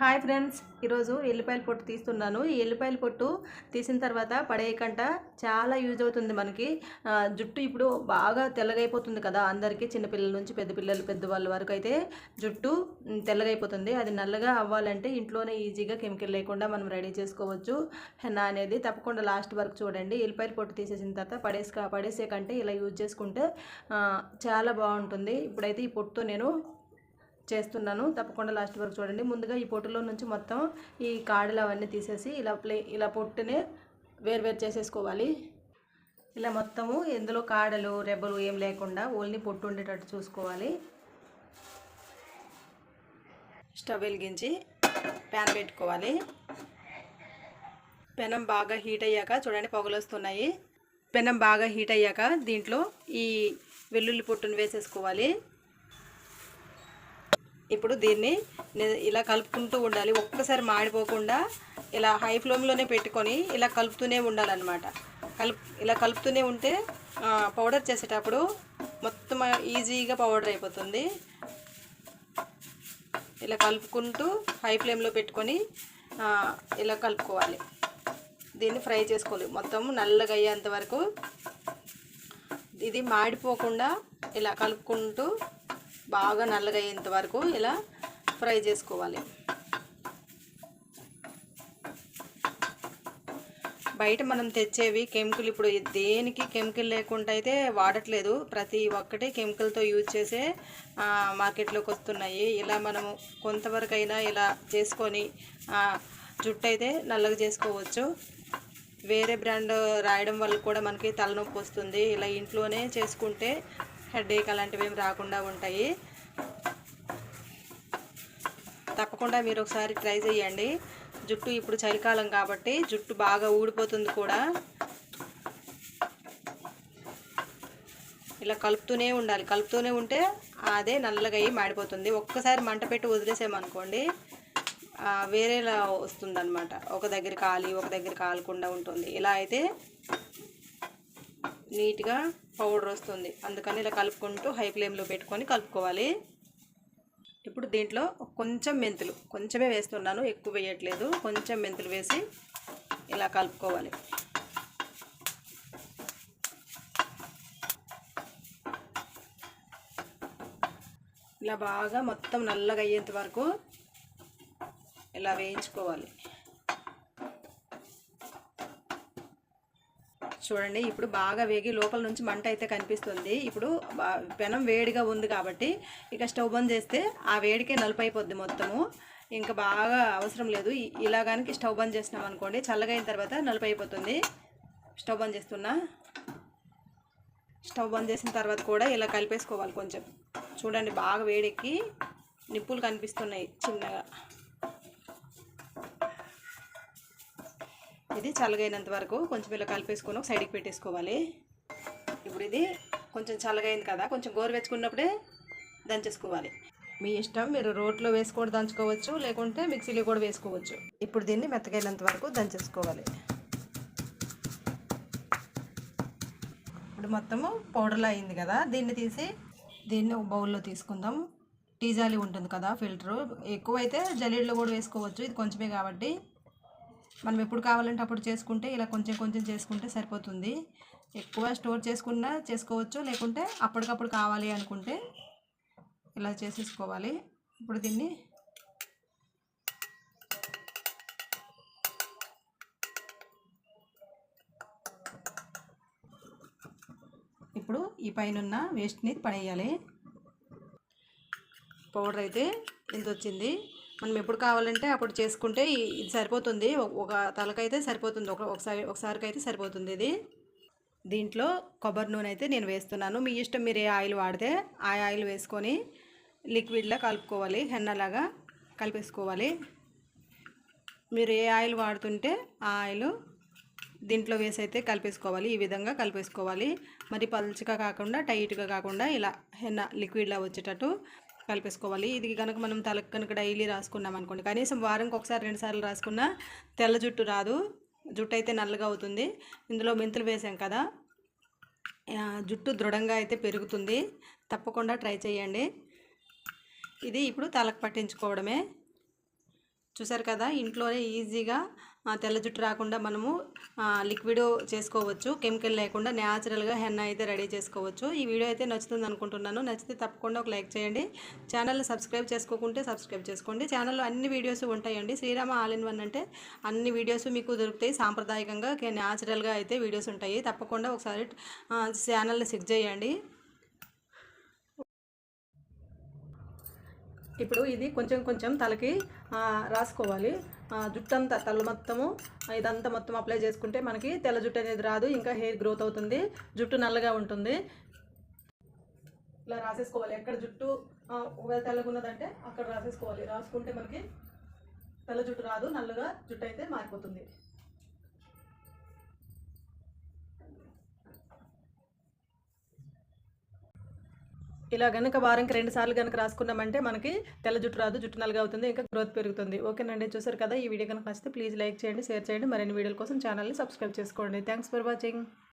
Hi friends ఈరోజు ఎల్లిపాయల పొట్టు తీస్తున్నాను. ఈ ఎల్లిపాయల పొట్టు తీసిన తర్వాత పడేయకంట చాలా యూజ్ అవుతుంది మనకి. జుట్టు ఇప్పుడు బాగా తెల్లగైపోతుంది కదా అందరికీ చిన్నపిల్లల నుంచి పెద్ద పిల్లలు పెద్దవాళ్ళ వరకు అయితే జుట్టు తెల్లగైపోతుంది. అది నల్లగా అవ్వాలంటే ఇంట్లోనే ఈజీగా కెమికల్ లేకుండా మనం రెడీ చేసుకోవచ్చు. హెన్నా అనేది తప్పకుండా లాస్ట్ వరకు చూడండి. ఎల్లిపాయల పొట్టు తీసేసిన తర్వాత పడేసుక పడేసే కంటే ఇలా యూజ్ చేసుకుంటే చాలా బాగుంటుంది. ఇప్పుడైతే ఈ పొట్టుతో నేను చేస్తున్నాను. తప్పకుండా లాస్ట్ వరకు చూడండి. ముందుగా ఈ పొట్టులో నుంచి మొత్తం ఈ కాడలు అవన్నీ తీసేసి ఇలా ప్లే ఇలా పొట్టుని వేరు వేరు చేసేసుకోవాలి. ఇలా మొత్తము ఎందులో కాడలు రెబ్బలు ఏం లేకుండా ఓన్లీ పొట్టు ఉండేటట్టు చూసుకోవాలి. స్టవ్ వెలిగించి ప్యాన్ పెట్టుకోవాలి. పెనం బాగా హీట్ అయ్యాక చూడండి పొగలు వస్తున్నాయి. పెనం బాగా హీట్ అయ్యాక దీంట్లో ఈ వెల్లుల్లి పొట్టును వేసేసుకోవాలి. ఇప్పుడు దీన్ని ఇలా కలుపుకుంటూ ఉండాలి. ఒక్కసారి మాడిపోకుండా ఇలా హై ఫ్లేమ్లోనే పెట్టుకొని ఇలా కలుపుతూనే ఉండాలన్నమాట. కలుపు ఇలా కలుపుతూనే ఉంటే పౌడర్ చేసేటప్పుడు మొత్తం ఈజీగా పౌడర్ అయిపోతుంది. ఇలా కలుపుకుంటూ హై ఫ్లేమ్లో పెట్టుకొని ఇలా కలుపుకోవాలి. దీన్ని ఫ్రై చేసుకోవాలి. మొత్తం నల్లగా అయ్యేంత వరకు ఇది మాడిపోకుండా ఇలా కలుపుకుంటూ బాగా నల్లగా అయ్యేంత వరకు ఇలా ఫ్రై చేసుకోవాలి. బయట మనం తెచ్చేవి కెమికల్ ఇప్పుడు దేనికి కెమికల్ లేకుండా అయితే వాడట్లేదు. ప్రతి ఒక్కటి కెమికల్తో యూజ్ చేసే మార్కెట్లోకి వస్తున్నాయి. ఇలా మనము కొంతవరకు అయినా ఇలా చేసుకొని జుట్టు అయితే నల్లగా చేసుకోవచ్చు. వేరే బ్రాండ్ రాయడం వల్ల కూడా మనకి తలనొప్పి వస్తుంది. ఇలా ఇంట్లోనే చేసుకుంటే హెడేక్ అలాంటివి ఏం రాకుండా ఉంటాయి. తప్పకుండా మీరు ఒకసారి ట్రై చేయండి. జుట్టు ఇప్పుడు చలికాలం కాబట్టి జుట్టు బాగా ఊడిపోతుంది కూడా. ఇలా కలుపుతూనే ఉండాలి. కలుపుతూనే ఉంటే అదే నల్లగా అయ్యి మాడిపోతుంది. ఒక్కసారి మంట పెట్టి వదిలేసామనుకోండి వేరేలా వస్తుందన్నమాట. ఒక దగ్గర కాలి ఒక దగ్గర కాలకుండా ఉంటుంది. ఇలా అయితే నీట్గా పౌడర్ వస్తుంది. అందుకని ఇలా కలుపుకుంటూ హై ఫ్లేమ్లో పెట్టుకొని కలుపుకోవాలి. ఇప్పుడు దీంట్లో కొంచెం మెంతులు కొంచెమే వేస్తున్నాను ఎక్కువ వేయట్లేదు. కొంచెం మెంతులు వేసి ఇలా కలుపుకోవాలి. ఇలా బాగా మొత్తం నల్లగా అయ్యేంత వరకు ఇలా వేయించుకోవాలి. చూడండి ఇప్పుడు బాగా వేగి లోపల నుంచి మంట అయితే కనిపిస్తుంది. ఇప్పుడు పెనం వేడిగా ఉంది కాబట్టి ఇక స్టవ్ బంద్ చేస్తే ఆ వేడికే నలుపు మొత్తము. ఇంకా బాగా అవసరం లేదు. ఇలా కానీ స్టవ్ బంద్ చేసినాం అనుకోండి చల్లగా అయిన తర్వాత నలుపు అయిపోతుంది స్టవ్ బంద్ చేస్తున్నా. స్టవ్ బంద్ చేసిన తర్వాత కూడా ఇలా కలిపేసుకోవాలి కొంచెం. చూడండి బాగా వేడెక్కి నిప్పులు కనిపిస్తున్నాయి చిన్నగా. ఇది చల్లగైనంత వరకు కొంచెం ఇలా కలిపేసుకొని ఒక సైడ్కి పెట్టేసుకోవాలి. ఇప్పుడు ఇది కొంచెం చల్లగైంది కదా కొంచెం గోరువెచ్చుకున్నప్పుడే దంచేసుకోవాలి. మీ ఇష్టం మీరు రోట్లో వేసి కూడా దంచుకోవచ్చు లేకుంటే మిక్సీలో కూడా వేసుకోవచ్చు. ఇప్పుడు దీన్ని మెత్తగైనంత వరకు దంచేసుకోవాలి. ఇప్పుడు మొత్తము పౌడర్లో అయింది కదా దీన్ని తీసి దీన్ని ఒక బౌల్లో తీసుకుందాం. టీ జాలి ఉంటుంది కదా ఫిల్టరు ఎక్కువైతే జలీడ్లో కూడా వేసుకోవచ్చు ఇది కొంచెమే కాబట్టి. మనం ఎప్పుడు కావాలంటే అప్పుడు చేసుకుంటే ఇలా కొంచెం కొంచెం చేసుకుంటే సరిపోతుంది. ఎక్కువ స్టోర్ చేసుకున్నా చేసుకోవచ్చు లేకుంటే అప్పటికప్పుడు కావాలి అనుకుంటే ఇలా చేసేసుకోవాలి. ఇప్పుడు దీన్ని ఇప్పుడు ఈ పైన వేస్ట్ని పడేయాలి. పౌడర్ అయితే ఇంత వచ్చింది. మనం ఎప్పుడు కావాలంటే అప్పుడు చేసుకుంటే ఇది సరిపోతుంది. ఒక- ఒక తలకైతే సరిపోతుంది. ఒక ఒకసారి ఒకసారికి అయితే సరిపోతుంది ఇది. దీంట్లో కొబ్బరి నూనె అయితే నేను వేస్తున్నాను. మీ ఇష్టం మీరు ఏ ఆయిల్ వాడితే ఆ ఆయిల్ వేసుకొని లిక్విడ్లా కలుపుకోవాలి. హెన్నలాగా కలిపేసుకోవాలి. మీరు ఏ ఆయిల్ వాడుతుంటే ఆ ఆయిల్ దీంట్లో వేసి అయితే కలిపేసుకోవాలి. ఈ విధంగా కలిపేసుకోవాలి. మరి పలుచగా కాకుండా టైట్గా కాకుండా ఇలా హెన్న లిక్విడ్లా వచ్చేటట్టు కలిపేసుకోవాలి. ఇది కనుక మనం తలకు కనుక డైలీ రాసుకున్నాం అనుకోండి కనీసం వారంకి ఒకసారి రెండు సార్లు రాసుకున్నా తెల్ల జుట్టు రాదు. జుట్టు అయితే నల్లగా అవుతుంది. ఇందులో మెంతులు వేసాం కదా జుట్టు దృఢంగా అయితే పెరుగుతుంది. తప్పకుండా ట్రై చేయండి. ఇది ఇప్పుడు తలకు పట్టించుకోవడమే. చూసారు కదా ఇంట్లోనే ఈజీగా తెల్ల జుట్టు రాకుండా మనము లిక్విడ్ చేసుకోవచ్చు. కెమికల్ లేకుండా న్యాచురల్గా హెన్న అయితే రెడీ చేసుకోవచ్చు. ఈ వీడియో అయితే నచ్చుతుంది అనుకుంటున్నాను. నచ్చితే తప్పకుండా ఒక లైక్ చేయండి. ఛానల్ని సబ్స్క్రైబ్ చేసుకోకుంటే సబ్స్క్రైబ్ చేసుకోండి. ఛానల్లో అన్ని వీడియోస్ ఉంటాయండి. శ్రీరామ ఆల్ ఇన్ వన్ అంటే అన్ని వీడియోస్ మీకు దొరుకుతాయి. సాంప్రదాయకంగా న్యాచురల్గా అయితే వీడియోస్ ఉంటాయి. తప్పకుండా ఒకసారి ఛానల్ని సిక్ చేయండి. ఇప్పుడు ఇది కొంచెం కొంచెం తలకి రాసుకోవాలి. జుట్టు అంతా తల మొత్తము ఇదంతా మొత్తం అప్లై చేసుకుంటే మనకి తెల్ల జుట్టు అనేది రాదు ఇంకా హెయిర్ గ్రోత్ అవుతుంది జుట్టు నల్లగా ఉంటుంది. ఇలా రాసేసుకోవాలి. ఎక్కడ జుట్టు ఒకవేళ తెల్లగున్నదంటే అక్కడ రాసేసుకోవాలి. రాసుకుంటే మనకి తెల్ల జుట్టు రాదు నల్లగా జుట్టు అయితే మారిపోతుంది. ఇలా కనుక వారానికి రెండు సార్లు కనుక రాసుకున్నామంటే మనకి తెల్ల జుట్టు రాదు జుట్టు నల్లగా అవుతుంది ఇంకా గ్రోత్ పెరుగుతుంది. ఓకేనండి చూసారు కదా? ఈ వీడియో కనుక నచ్చితే ప్లీజ్ లైక్ చేయండి షేర్ చేయండి. మరిన్ని వీడియోల కోసం ఛానల్ని సబ్స్క్రైబ్ చేసుకోండి. Thanks for watching